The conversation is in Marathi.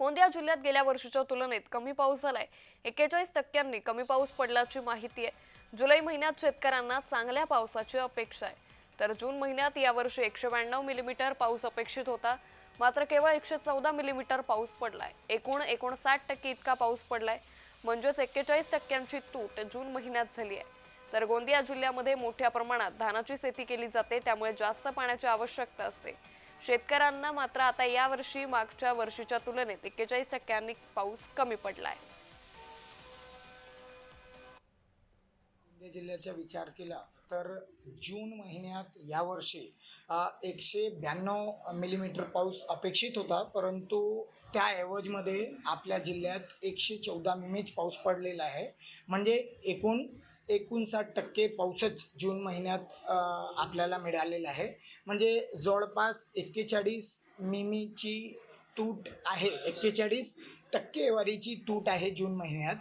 गोंदिया जिल्ह्यात गेल्या वर्षीच्या तुलनेत कमी पाऊस झालाय. एक्केचाळीस टक्क्यांनी कमी पाऊस पडल्याची माहिती आहे. जुलै महिन्यात शेतकऱ्यांना चांगल्या पावसाची अपेक्षा आहे. तर जून महिन्यात यावर्षी एकशे ब्याण्णव मिलीमीटर पाऊस अपेक्षित होता. मात्र केवळ एकशे चौदा मिलीमीटर पाऊस पडलाय. एकूण एकोणसाठ टक्के इतका पाऊस पडलाय. म्हणजेच एक्केचाळीस टक्क्यांची तूट जून महिन्यात झाली आहे. तर गोंदिया जिल्ह्यामध्ये मोठ्या प्रमाणात धानाची शेती केली जाते. त्यामुळे जास्त पाण्याची आवश्यकता असते. शेतकऱ्यांना मात्र आता यावर्षी मागच्या वर्षीच्या तुलनेत एक्केचाळीस टक्क्यांनी पाऊस कमी पडलाय. आहे जिल्ह्याचा विचार केला तर जून महिन्यात यावर्षी एकशे ब्याण्णव मिलीमीटर पाऊस अपेक्षित होता परंतु त्याऐवजमध्ये आपल्या जिल्ह्यात एकशे चौदा मिमीच पाऊस पडलेला आहे. म्हणजे एकूण एकोणसाठ टक्के पाऊसच जून महिन्यात आपल्याला मिळालेला आहे. म्हणजे जवळपास एक्केचाळीस मिमीची तूट आहे. एक्केचाळीस टक्केवारीची तूट आहे जून महिन्यात.